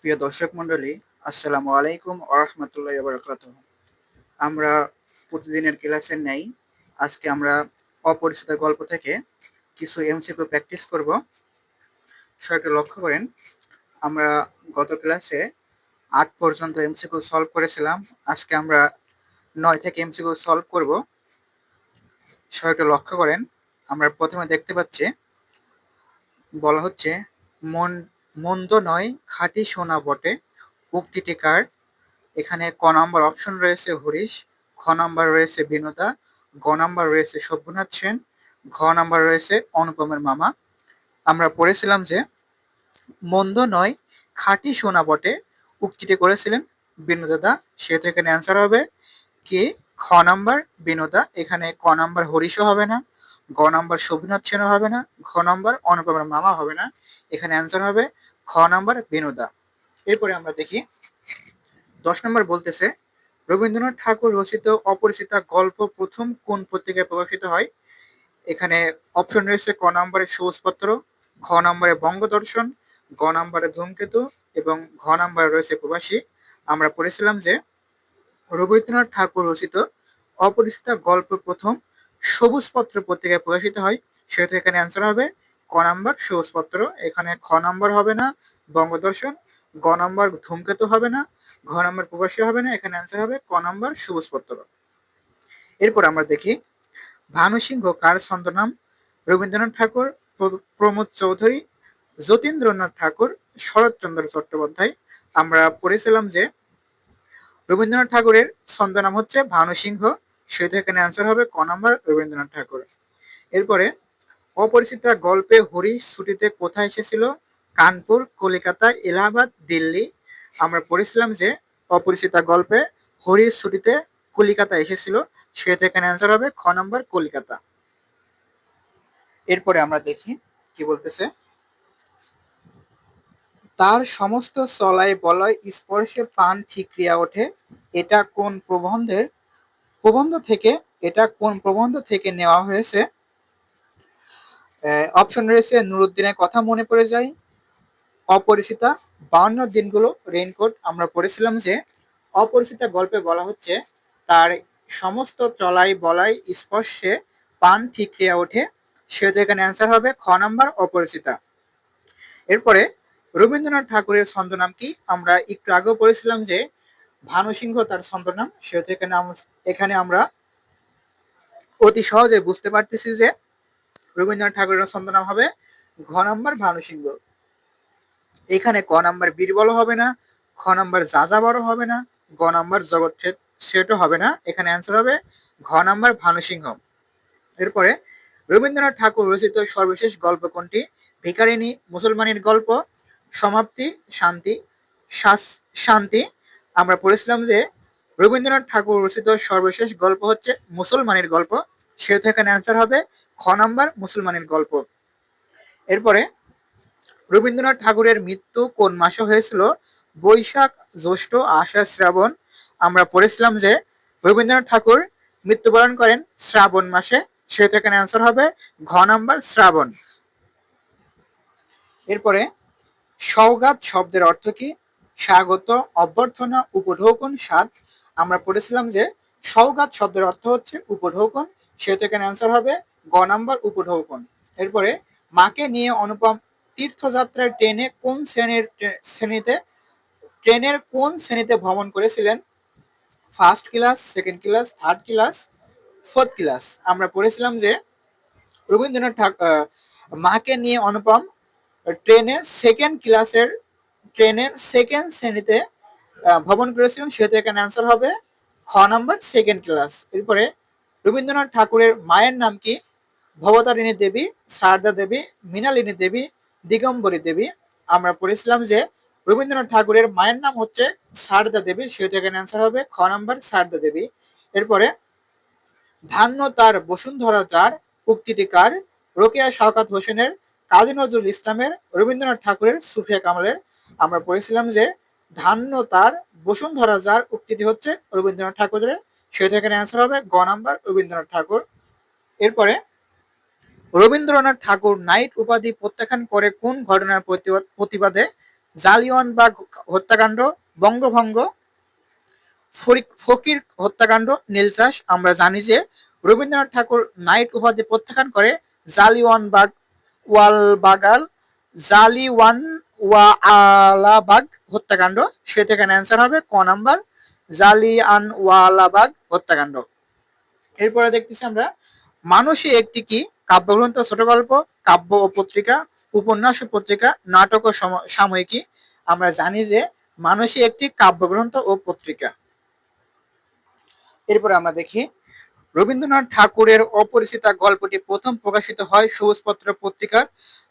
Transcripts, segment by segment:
প্রিয় দর্শক মণ্ডলী, আসসালামু আলাইকুম আরহামতুল্লাহ বারকাত আমরা প্রতিদিনের ক্লাসের নেই আজকে আমরা অপরিচিত গল্প থেকে কিছু এমসিকিউ প্র্যাকটিস করব। সবাইকে লক্ষ্য করেন, আমরা গত ক্লাসে আট পর্যন্ত এমসিকিউ সলভ করেছিলাম। আজকে আমরা নয় থেকে এমসিকিউ সলভ করব। সবাইকে লক্ষ্য করেন, আমরা প্রথমে দেখতে পাচ্ছি, বলা হচ্ছে, মন মন্দ নয়, খাঁটি সোনা বটে। উক্তিটি কার এখানে ক নম্বর অপশন রয়েছে হরিশ, খ নম্বর রয়েছে বিনোদা, গ নম্বর রয়েছে সভ্যনাথ সেন, ঘ নম্বর রয়েছে অনুপমের মামা। আমরা পড়েছিলাম যে, মন্দ নয়, খাঁটি সোনা বটে। উক্তিটি করেছিলেন বিনোদা সেহেতু এখানে অ্যান্সার হবে কি, খ নাম্বার বিনোদা, এখানে ক নাম্বার হরিশও হবে না, গ নাম্বার সবিনাথ সেনও হবে না, ঘ নাম্বার অনুপমের মামা হবে না। এখানে অ্যান্সার হবে খ নাম্বার বিনোদা। এরপরে আমরা দেখি, দশ নম্বর বলতেছে, রবীন্দ্রনাথ ঠাকুর রচিত অপরিচিতা গল্প প্রথম কোন পত্রিকায় প্রকাশিত হয়? এখানে অপশন রয়েছে ক নম্বরে সবুজপত্র, খ নম্বরে বঙ্গদর্শন, গ নম্বরে ধূমকেতু এবং ঘ নম্বরে রয়েছে প্রবাসী। আমরা পড়েছিলাম যে, রবীন্দ্রনাথ ঠাকুর রচিত অপরিচিতা গল্প প্রথম সবুজপত্র পত্রিকায় প্রকাশিত হয়। সেহেতু এখানে অ্যান্সার হবে ক নাম্বার সবুজপত্র এখানে খ নাম্বার হবে না, বঙ্গদর্শন। গ নাম্বার, ধূমকেতু হবে না, ঘ নাম্বার, প্রবাসী হবে না, এখানে অ্যান্সার হবে ক নাম্বার সবুজপত্র এরপর আমরা দেখি ভানু সিংহ কার ছন্দনাম? রবীন্দ্রনাথ ঠাকুর প্রমোদ চৌধুরী, যতীন্দ্রনাথ ঠাকুর, শরৎচন্দ্র চট্টোপাধ্যায়। আমরা পড়েছিলাম যে, রবীন্দ্রনাথ ঠাকুরের ছন্দনাম হচ্ছে ভানু সিংহ সেহেতু এখানে অ্যান্সার হবে ক নাম্বার, রবীন্দ্রনাথ ঠাকুর। এরপরে অপরিচিতা গল্পে হরিশ ছুটিতে কোথায় এসেছিল? কানপুর, কলিকাতা, এলাহাবাদ, দিল্লি। আমরা পড়েছিলাম যে অপরিচিতা গল্পে হরিশ ছুটিতে কলিকাতা এসেছিল। সেহেতু এখানে অ্যান্সার হবে খ নম্বর কলিকাতা। এরপরে আমরা দেখি কি বলতেছে। তার সমস্ত চলায় বলয় স্পর্শে পান ঠিকরিয়া ওঠে। এটা কোন প্রবন্ধের? প্রবন্ধ থেকে, এটা কোন প্রবন্ধ থেকে নেওয়া হয়েছে? অপশন রয়েছে, নুরুদ্দিনের কথা মনে পড়ে যায়। অপরিচিতা বাউন্ন দিনগুলো রেইনকোট আমরা পড়েছিলাম যে, অপরিচিতা গল্পে বলা হচ্ছে, তার সমস্ত চলাই বলাই স্পর্শে পান ঠিকরিয়া ওঠে সেহেতু এখানে অ্যান্সার হবে, খ নাম্বার অপরিচিতা। এরপরে রবীন্দ্রনাথ ঠাকুরের ছন্দনাম কি? আমরা একটু আগেও পড়েছিলাম যে, ভানু সিংহ তার ছন্দনাম সেহেতু এখানে এখানে আমরা অতি সহজে বুঝতে পারতেছি যে রবীন্দ্রনাথ ঠাকুরের ছন্দনাম হবে ঘ নম্বর ভানু সিংহ এখানে ক নাম্বার বীরবল হবে না, খ নাম্বার যাজা বড় হবে না, গ নাম্বার জগৎ সেটও হবে না। এখানে অ্যান্সার হবে ঘ নাম্বার ভানু সিংহ এরপরে রবীন্দ্রনাথ ঠাকুর রচিত সর্বশেষ গল্প কোনটি? ভিকারিনী মুসলমানের গল্প, সমাপ্তি, শান্তি শান্তি। আমরা পড়েছিলাম যে রবীন্দ্রনাথ ঠাকুর রচিত সর্বশেষ গল্প হচ্ছে মুসলমানের গল্প। সেহেতু এখানে অ্যান্সার হবে খ নাম্বার মুসলমানের গল্প। এরপরে, রবীন্দ্রনাথ ঠাকুরের মৃত্যু কোন মাসে হয়েছিল? বৈশাখ, জ্যৈষ্ঠ, আষাঢ়, শ্রাবণ। আমরা পড়েছিলাম যে, রবীন্দ্রনাথ ঠাকুর মৃত্যুবরণ করেন শ্রাবণ মাসে। সেহেতু এখানে অ্যান্সার হবে ঘ নাম্বার শ্রাবণ। এরপরে সৌগাত শব্দের অর্থ কি? স্বাগত, অভ্যর্থনা, উপঢৌকন স্বাদ আমরা পড়েছিলাম যে সৌগাত শব্দের অর্থ হচ্ছে উপঢৌকন। সেহেতু এখানে অ্যান্সার হবে গ নাম্বার উপঢৌকন। এরপরে, মাকে নিয়ে অনুপম তীর্থযাত্রায় ট্রেনে কোন শ্রেণির শ্রেণীতে, ট্রেনের কোন শ্রেণীতে ভ্রমণ করেছিলেন? First class, second class, third class, fourth class. আমরা পড়েছিলাম যে, রবীন্দ্রনাথ ঠাকুর মাকে নিয়ে অনুপম ট্রেনে সেকেন্ড ক্লাসের, ট্রেনের সেকেন্ড শ্রেণীতে ভ্রমণ করেছিলেন, সেহেতু এখানে অ্যান্সার হবে, খ নাম্বার, সেকেন্ড ক্লাস। এরপরে, রবীন্দ্রনাথ ঠাকুরের মায়ের নাম কি? ভবতারিণী দেবী, সারদা দেবী মৃণালিনী দেবী, দিগম্বরী দেবী। আমরা পড়েছিলাম যে রবীন্দ্রনাথ ঠাকুরের মায়ের নাম হচ্ছে সারদা দেবী সেহেতু এখানে অ্যান্সার হবে খ নাম্বার সারদা দেবী। এরপরে, ধান্য তার বসুন্ধরা যার উক্তিটি কার? রোকেয়া শওকাত হোসেনের, কাজী নজরুল ইসলামের, রবীন্দ্রনাথ ঠাকুরের, সুফিয়া কামালের। আমরা পড়েছিলাম যে ধান্য তার বসুন্ধরা যার উক্তিটি হচ্ছে রবীন্দ্রনাথ ঠাকুরের সেহেতু এখানে অ্যান্সার হবে গ নাম্বার রবীন্দ্রনাথ ঠাকুর। এরপরে রবীন্দ্রনাথ ঠাকুর নাইট উপাধি প্রত্যাখ্যান করে কোন ঘটনার প্রতিবাদে? জালিওয়ানবাগ হত্যাকাণ্ড, বঙ্গভঙ্গ ফকির হত্যাকাণ্ড, নীলচাষ। আমরা জানি যে রবীন্দ্রনাথ ঠাকুর নাইট উপাধি প্রত্যাখ্যান করে জালিওয়ানবাগ ওয়ালবাগাল, জালিওয়ান ওয়ালাবাগ হত্যাকাণ্ড। সে থেকে অ্যান্সার হবে ক নাম্বার? জালিয়ানওয়ালাবাগ হত্যাকাণ্ড। এরপরে দেখতেছি আমরা মানুষই একটি কি? কাব্যগ্রন্থ ছোট গল্প, কাব্য ও পত্রিকা, উপন্যাস পত্রিকা, নাটক ও সাময়িকী। আমরা জানি যে মানুষই একটি কাব্যগ্রন্থ ও পত্রিকা। এরপর আমরা দেখি, রবীন্দ্রনাথ ঠাকুরের অপরিচিতা গল্পটি প্রথম প্রকাশিত হয় সবুজপত্র পত্রিকার,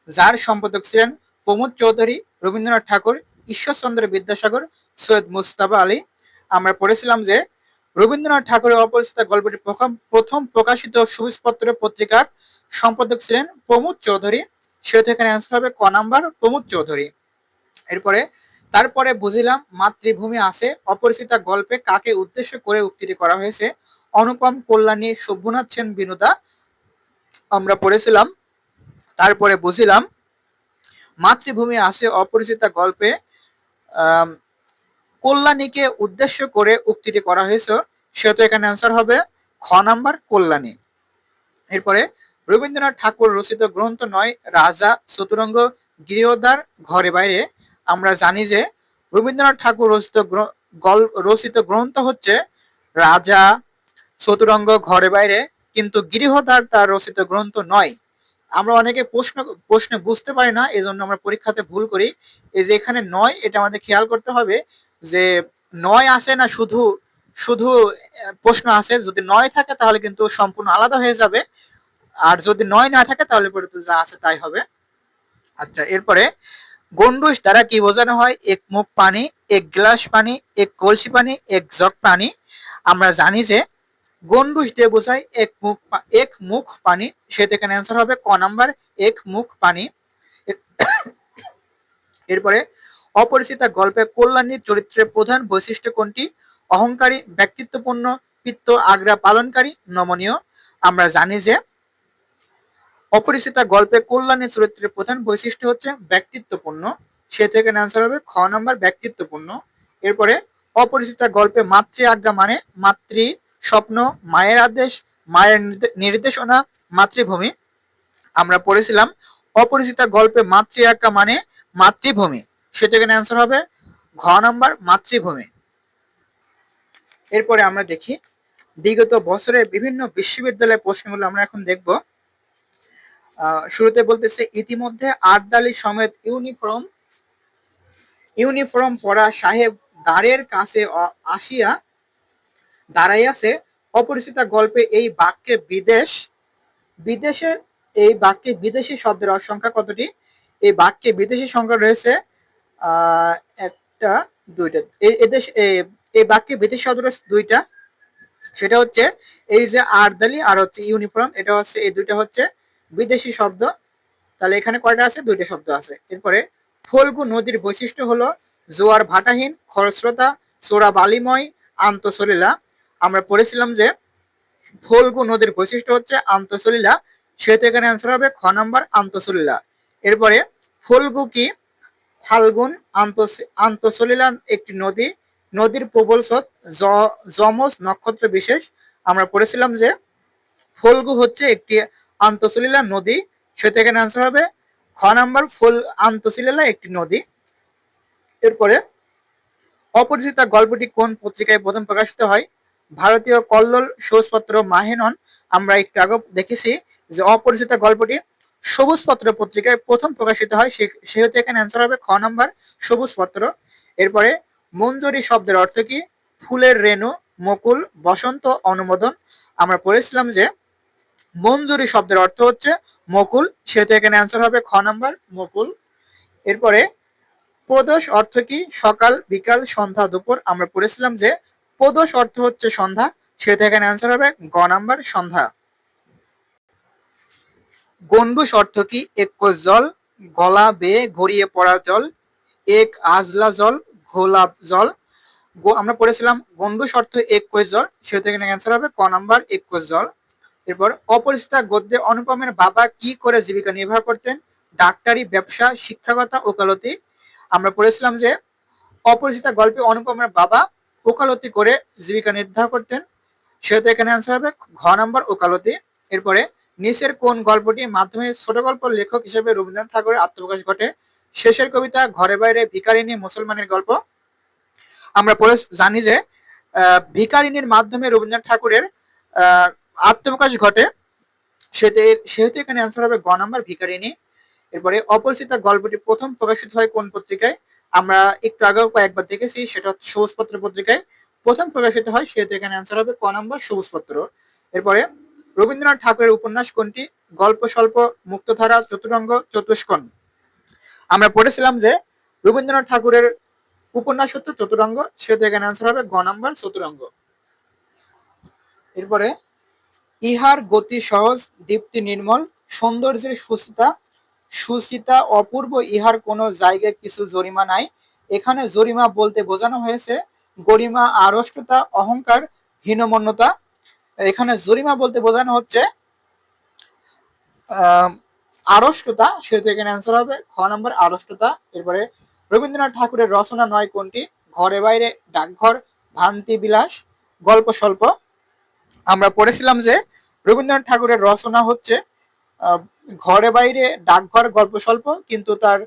যার সম্পাদক ছিলেন প্রমোদ চৌধুরী, রবীন্দ্রনাথ ঠাকুর, ঈশ্বরচন্দ্র বিদ্যাসাগর, সৈয়দ মুস্তাফা আলী। আমরা পড়েছিলাম যে রবীন্দ্রনাথ ঠাকুরের অপরিচিতা গল্পটি প্রথম প্রথম প্রকাশিত সবুজপত্র পত্রিকার সম্পাদক ছিলেন প্রমোদ চৌধুরী। সেহেতু এখানে অ্যান্সার হবে ক নাম্বার প্রমোদ চৌধুরী। এরপরে তারপরে বুঝিলাম মাতৃভূমি আছে, অপরিচিতা গল্পে কাকে উদ্দেশ্য করে উক্তিটি করা হয়েছে। অনুপম কল্যাণী, সভ্যনাথ সেন, বিনোদা আমরা পড়েছিলাম। তারপরে বুঝিলাম মাতৃভূমি আছে, অপরিচিতা গল্পে কল্যাণীকে উদ্দেশ্য করে উক্তিটি করা হয়েছে। সেহেতু এখানে অ্যান্সার হবে খ নাম্বার কল্যাণী। এরপরে রবীন্দ্রনাথ ঠাকুর রচিত গ্রন্থ নয়, রাজা চতুরঙ্গ গৃহদার ঘরে বাইরে। আমরা জানি যে রবীন্দ্রনাথ ঠাকুর রচিত রচিত গ্রন্থ হচ্ছে রাজা চতুরঙ্গ ঘরে বাইরে, কিন্তু গৃহদার তার রচিত গ্রন্থ নয়। আমরা অনেকে প্রশ্ন প্রশ্ন বুঝতে পারি না এই জন্য আমরা পরীক্ষাতে ভুল করি। এই যে এখানে নয়, এটা আমাদের খেয়াল করতে হবে যে নয় আসে না শুধু শুধু প্রশ্ন আসে। যদি নয় থাকে তাহলে কিন্তু সম্পূর্ণ আলাদা হয়ে যাবে। আর যদি নয় না থাকে, তাহলে পরে তো যা আছে তাই হবে। আচ্ছা এরপরে গন্ডুস দ্বারা কি বোঝানো হয়? এক মুখ পানি, এক গ্লাস পানি, এক কলসি পানি, এক জগ পানি। আমরা জানি যে গন্ডুস দিয়ে বোঝায় এক মুখ এক মুখ পানি। সেটা এখানে অ্যান্সার হবে ক নাম্বার, এক মুখ পানি। এরপরে অপরিচিতা গল্পে কল্যাণীর চরিত্রের প্রধান বৈশিষ্ট্য কোনটি? অহংকারী, ব্যক্তিত্বপূর্ণ, পিত্ত আগ্রা পালনকারী, নমনীয়। আমরা জানি যে অপরিচিতা গল্পে কল্যাণী চরিত্রের প্রধান বৈশিষ্ট্য হচ্ছে ব্যক্তিত্বপূর্ণ। সে থেকে অ্যান্সার হবে খ নাম্বার ব্যক্তিত্বপূর্ণ। এরপরে অপরিচিতা গল্পে মাতৃ আজ্ঞা মানে মাতৃ স্বপ্ন, মায়ের আদেশ, মায়ের নির্দে- নির্দেশনা, মাতৃভূমি। আমরা পড়েছিলাম অপরিচিতা গল্পে মাতৃ আজ্ঞা মানে মাতৃভূমি। সে থেকে অ্যান্সার হবে ঘ নাম্বার মাতৃভূমি। এরপরে আমরা দেখি বিগত বছরে বিভিন্ন বিশ্ববিদ্যালয়ের প্রশ্নগুলো আমরা এখন দেখব। শুরুতে বলতেছে, ইতিমধ্যে আটদালি সমেত ইউনিফর্ম ইউনিফর্ম পরা সাহেব দ্বারের কাছে আসিয়া দাঁড়াইয়াছে। অপরিচিতা গল্পে এই বাক্যে বিদেশ, বিদেশে, এই বাক্যে বিদেশি শব্দের সংখ্যা কতটি? এই বাক্যে বিদেশি সংখ্যা রয়েছে একটা, দুইটা। এই এদেশ এই বাক্যে বিদেশি শব্দ রয়েছে দুইটা। সেটা হচ্ছে এই যে আরদালি আর হচ্ছে ইউনিফর্ম, এটা হচ্ছে, এই দুইটা হচ্ছে বিদেশি শব্দ। তাহলে এখানে কয়টা আছে? দুইটা শব্দ আছে। এরপরে, ফল্গু নদীর বৈশিষ্ট্য হলো জোয়ার ভাটাহীন, খরস্রোতা, চোরা বালিময়, আন্তঃসলিলা। আমরা পড়েছিলাম যে ফল্গু নদীর বৈশিষ্ট্য হচ্ছে আন্তঃসলিলা। সেহেতু এখানে অ্যান্সার হবে খ নাম্বার আন্তঃসলিলা। এরপরে, ফল্গু কি? ফাল্গুন আন্তঃ- আন্তঃসলিলা একটি নদী। নদীর প্রবল স্রোত যমজ নক্ষত্র বিশেষ। আমরা পড়েছিলাম যে ফল্গু হচ্ছে একটি আন্তঃসলিলা নদী, সেটা এখানে অ্যান্সার হবে। খ নাম্বার, ফুল আন্তঃসিলেলা একটি নদী। এরপরে, অপরিচিতা গল্পটি কোন পত্রিকায় প্রথম প্রকাশিত হয়? ভারতীয় কল্লোল সবুজপত্র মাহেনন, আমরা একটু আগে দেখেছি যে অপরিচিতা গল্পটি সবুজপত্র পত্রিকায় প্রথম প্রকাশিত হয় সেহেতু এখানে অ্যান্সার হবে খ নাম্বার, সবুজপত্র। এরপরে, মঞ্জুরি শব্দের অর্থ কি? ফুলের রেণু, মুকুল, বসন্ত, অনুমোদন। আমরা পড়েছিলাম যে মঞ্জুরি শব্দের অর্থ হচ্ছে মকুল। সেহেতু এখানে অ্যান্সার হবে খ নাম্বার, মকুল। এরপরে প্রদোষ অর্থ কি? সকাল, বিকাল, সন্ধ্যা, দুপুর। আমরা পড়েছিলাম যে প্রদোষ অর্থ হচ্ছে সন্ধ্যা। সেহেতু এখানে অ্যান্সার হবে গ নাম্বার, সন্ধ্যা। গন্ডুস অর্থ কি? একজ জল, গলা বেয়ে ঘড়িয়ে পড়া জল, এক আজলা জল ঘোলা জল। আমরা পড়েছিলাম গন্ডুস অর্থ একজ জল। সেহেতু এখানে অ্যান্সার হবে ক নাম্বার একজ জল। এরপর অপরিচিতা গদ্যে অনুপমের বাবা কি করে জীবিকা নির্বাহ করতেন? ডাক্তারি, ব্যবসা শিক্ষকতা ওকালতি। আমরা পড়েছিলাম যে অপরিচিতা গল্পে অনুপমের বাবা ওকালতি করে জীবিকা নির্বাহ করতেন। সেহেতু এখানে অ্যান্সার হবে ঘ নম্বর ওকালতি। এরপরে নিচের কোন গল্পটির মাধ্যমে ছোট গল্প লেখক হিসেবে রবীন্দ্রনাথ ঠাকুরের আত্মপ্রকাশ ঘটে? শেষের কবিতা, ঘরে বাইরে ভিকারিনী মুসলমানের গল্প। আমরা পড়ে জানি যে ভিকারিনীর মাধ্যমে রবীন্দ্রনাথ ঠাকুরের আত্মপ্রকাশ ঘটে সেহেতু সেহেতু এখানে অ্যান্সার হবে গ নাম্বার ভিকারিনী এরপরে অপরিচিতা গল্পটি প্রথম প্রকাশিত হয় কোন পত্রিকায়? আমরা একটু আগেও কয়েকবার দেখেছি, সেটা সবুজপত্র পত্রিকায়। প্রথম প্রকাশিত হয়, সেহেতু এখানে অ্যান্সার হবে ক নম্বর সবুজপত্র। এরপরে রবীন্দ্রনাথ ঠাকুরের উপন্যাস কোনটি? গল্প স্বল্প, মুক্তধারা, চতুরঙ্গ, চতুষ্কোণ। আমরা পড়েছিলাম যে রবীন্দ্রনাথ ঠাকুরের উপন্যাস হচ্ছে চতুরঙ্গ, সেহেতু এখানে অ্যান্সার হবে গ নম্বর চতুরঙ্গ। এরপরে ইহার গতি সহজ, দীপ্তি নির্মল, সৌন্দর্যের সুচিতা। সুচিতা অপূর্ব, ইহার কোনো জায়গায় কিছু জরিমা নাই। এখানে জরিমা বলতে বোঝানো হয়েছে, গরিমা আড়ষ্টতা, অহংকার, হীনমন্যতা। এখানে জরিমা বলতে বোঝানো হচ্ছে আড়ষ্টতা, সেহেতু এখানে অ্যান্সার হবে। খ নম্বর, আড়ষ্টতা। এরপরে রবীন্দ্রনাথ ঠাকুরের রচনা নয় কোনটি? ঘরে বাইরে, ডাকঘর ভান্তি বিলাস, গল্প স্বল্প। আমরা পড়েছিলাম যে রবীন্দ্রনাথ ঠাকুরের রচনা হচ্ছে ঘরে বাইরে ডাকঘর গল্প স্বল্প, কিন্তু তার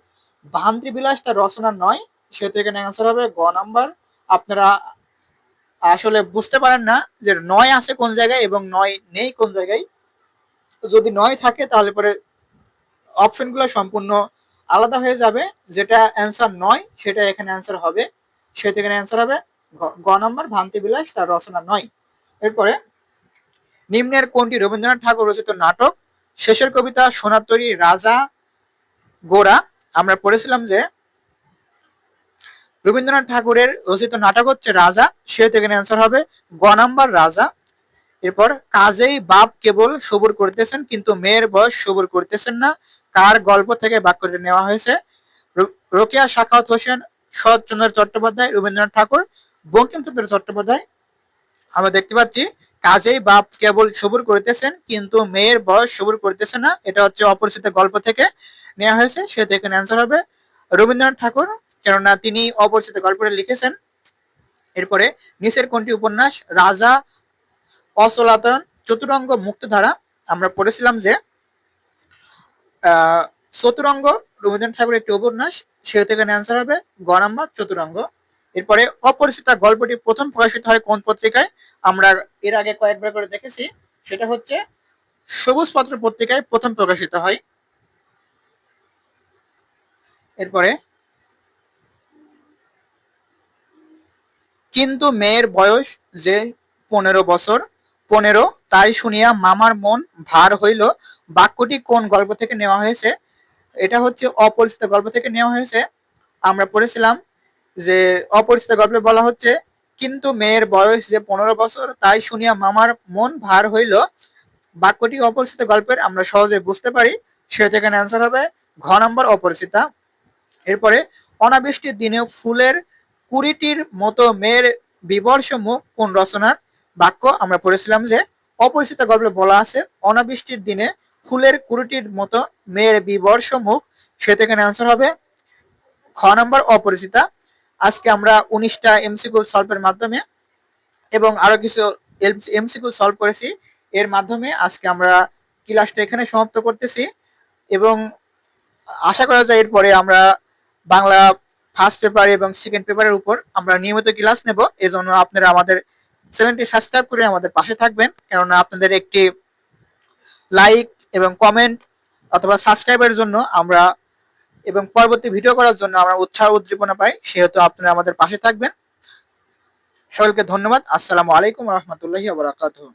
ভান্তি বিলাস তার রচনা নয়। সেহেতু এখানে অ্যান্সার হবে গ নাম্বার। আপনারা আসলে বুঝতে পারেন না যে নয় আছে কোন জায়গায় এবং নয় নেই কোন জায়গায়। যদি নয় থাকে তাহলে পরে অপশনগুলো সম্পূর্ণ আলাদা হয়ে যাবে। যেটা অ্যান্সার নয়, সেটা এখানে অ্যান্সার হবে। সেটা এখানে অ্যান্সার হবে গ- গ নম্বর ভান্তি বিলাস তার রচনা নয়। এরপরে নিম্নের কোনটি? রবীন্দ্রনাথ ঠাকুর রচিত নাটক। শেষের কবিতা সোনার তরী রাজা গোরা। আমরা পড়েছিলাম যে রবীন্দ্রনাথ ঠাকুরের রচিত নাটক হচ্ছে রাজা। সেহেতু এখানে অ্যান্সার হবে গ নাম্বার রাজা। এরপর, কাজেই বাপ কেবল সবুর করতেছেন, কিন্তু মেয়ের বয়স সবুর করতেছেন না। কার গল্প থেকে বাক্যটি নেওয়া হয়েছে? রোকেয়া শাখাওয়াত হোসেন, শরৎচন্দ্র চট্টোপাধ্যায়, রবীন্দ্রনাথ ঠাকুর, বঙ্কিমচন্দ্র চট্টোপাধ্যায়। আমরা দেখতে পাচ্ছি কাজেই বাপ কেবল সবুর করিতেছেন কিন্তু মেয়ের বয়স সবুর করিতেছে না। এটা হচ্ছে অপরিচিত গল্প থেকে নেওয়া হয়েছে সেহেতু এখানে অ্যান্সার হবে। রবীন্দ্রনাথ ঠাকুর কেননা তিনি অপরিচিত গল্পটা লিখেছেন। এরপরে নিচের কোনটি উপন্যাস? রাজা অচলাতন চতুরঙ্গ মুক্তধারা। আমরা পড়েছিলাম যে আহ, চতুরঙ্গ রবীন্দ্রনাথ ঠাকুরের একটি উপন্যাস সেহেতু এখানে অ্যান্সার হবে গ নাম্বার চতুরঙ্গ। এরপরে অপরিচিতা গল্পটি প্রথম প্রকাশিত হয় কোন পত্রিকায়? আমরা এর আগে কয়েকবার করে দেখেছি। সেটা হচ্ছে সবুজ পত্র পত্রিকায় প্রথম প্রকাশিত হয়। এরপরে কিন্তু মেয়ের বয়স যে পনেরো বছর, পনেরো, তাই শুনিয়া মামার মন ভার হইল। বাক্যটি কোন গল্প থেকে নেওয়া হয়েছে? এটা হচ্ছে অপরিচিত গল্প থেকে নেওয়া হয়েছে। আমরা পড়েছিলাম যে অপরিচিত গল্পে বলা হচ্ছে, কিন্তু মেয়ের বয়স যে পনেরো বছর, তাই শুনিয়া মামার মন ভার হইল। বাক্যটি অপরিচিত গল্পের, আমরা সহজে বুঝতে পারি। সেহেতু এখানে অ্যান্সার হবে, ঘ নম্বর অপরিচিতা। এরপরে, অনাবৃষ্টির দিনে ফুলের কুড়িটির মতো মেয়ের বিবর্ষ মুখ, কোন রচনার? বাক্য আমরা পড়েছিলাম যে, অপরিচিত গল্পে বলা আছে, অনাবৃষ্টির দিনে ফুলের কুড়িটির মতো মেয়ের বিবর্ষ মুখ। সেটা এখানে অ্যান্সার হবে খ নম্বর অপরিচিতা। আজকে আমরা উনিশটা এমসিকিউ সলভের মাধ্যমে এবং আরও কিছু এমসিকিউ সলভ করেছি। এর মাধ্যমে আজকে আমরা ক্লাসটা এখানে সমাপ্ত করতেছি এবং আশা করা যায় এরপরে আমরা বাংলা ফার্স্ট পেপার এবং সেকেন্ড পেপারের উপর আমরা নিয়মিত ক্লাস নেব। এজন্য আপনারা আমাদের চ্যানেলটি সাবস্ক্রাইব করে আমাদের পাশে থাকবেন। কেননা আপনাদের একটি লাইক এবং কমেন্ট অথবা সাবস্ক্রাইবের জন্য আমরা এবং পরবর্তী ভিডিও করার জন্য আমরা উৎসাহ উদ্দীপনা পাই, সেহেতু আপনারা আমাদের পাশে থাকবেন। সকলকে ধন্যবাদ। আসসালামু আলাইকুম রহমতুল্লাহি বারাকাতুহু।